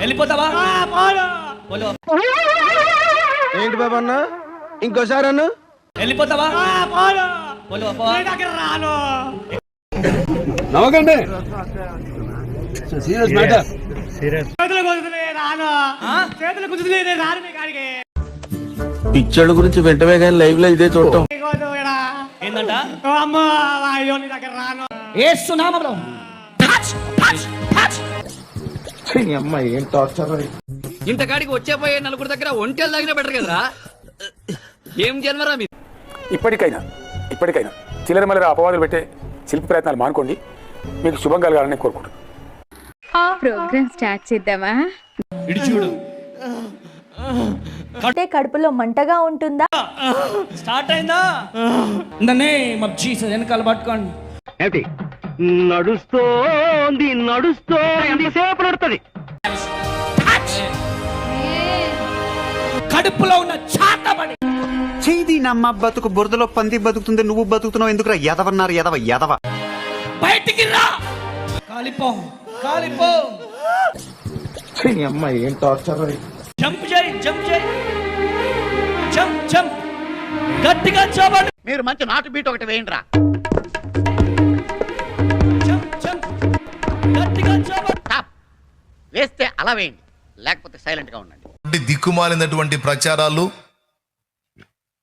వెళ్ళిపోతావా? పోలు. ఏంటి బాబు అన్న? ఇంకోసారి అన్న? వెళ్ళిపోతావా. నవ్వకండి. సీరియస్ మ్యాటర్ గురించి వెంటనే కానీ లైవ్లో ఇదే చూడటం. ఏసు నామములో అమ్మాయి ఏం టార్చర్ ఇంతకాడికి వచ్చే పోయే నలుగురు దగ్గర ఒంటెలు తగిన బెటర్ కదరా ఏం జన్మరా మీరు ఇప్పటికైనా ఇప్పటికైనా చిల్లర మల్లర అపవాదులు పెట్టే శిల్ప ప్రయత్నాలు మానుకోండి. మీకు శుభం కలగాలని కోరుకుంటున్నాను ప్రోగ్రామ్ స్టార్ట్ చేద్దామా? ఇడి చూడు. అంటే కడుపులో మంటగా ఉంటుందా? స్టార్ట్ అయిందా? In the name of Jesus వెనకాల పట్టుకోండి. నడుస్తోంది నడుస్తోంది. సేపు నడుతుంది? కడుపులో ఉన్న చాతబడి. చేది నమ్మ బతుకు బురదలో పంది బతుకుతుంది నువ్వు బతుకుతున్నావు ఎందుకురా? ఎదవన్నారు ఎదవ ఎదవ. బయటికి రా! కాలిపో కాలిపో. అమ్మాయి ఏం టార్చర్ జంప్ చేయి జంప్ చేయి. Jump jump. గట్టిగా చూపండి. మీరు మంచి నాటు బీట్ ఒకటి వేయండి రా వేస్తే అలా వేయండి. లేకపోతే సైలెంట్గా ఉండండి దిక్కుమాలినటువంటి ప్రచారాలు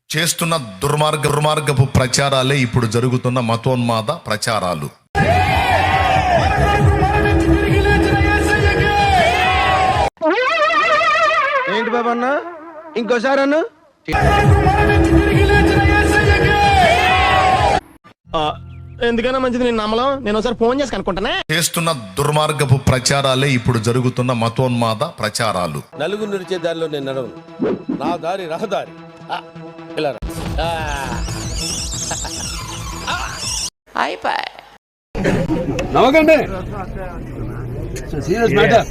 చేస్తున్న దుర్మార్గ దుర్మార్గపు ప్రచారాలే ఇప్పుడు జరుగుతున్న మతోన్మాద ప్రచారాలు. ఏంటి బాబు అన్న? ఇంకోసారి అన్న? ఎందుకైనా మంచిది నేను నమ్మలం? నేను ఒకసారి ఫోన్ చేసి కనుక్కుంటానే. చేస్తున్న దుర్మార్గపు ప్రచారాలే ఇప్పుడు జరుగుతున్న మతోన్మాద ప్రచారాలు. నలుగురు నడిచే దారిలో నేను నడవను. నా దారి రహదారి ఆ, ఇలా. నవ్వకండి. Serious matter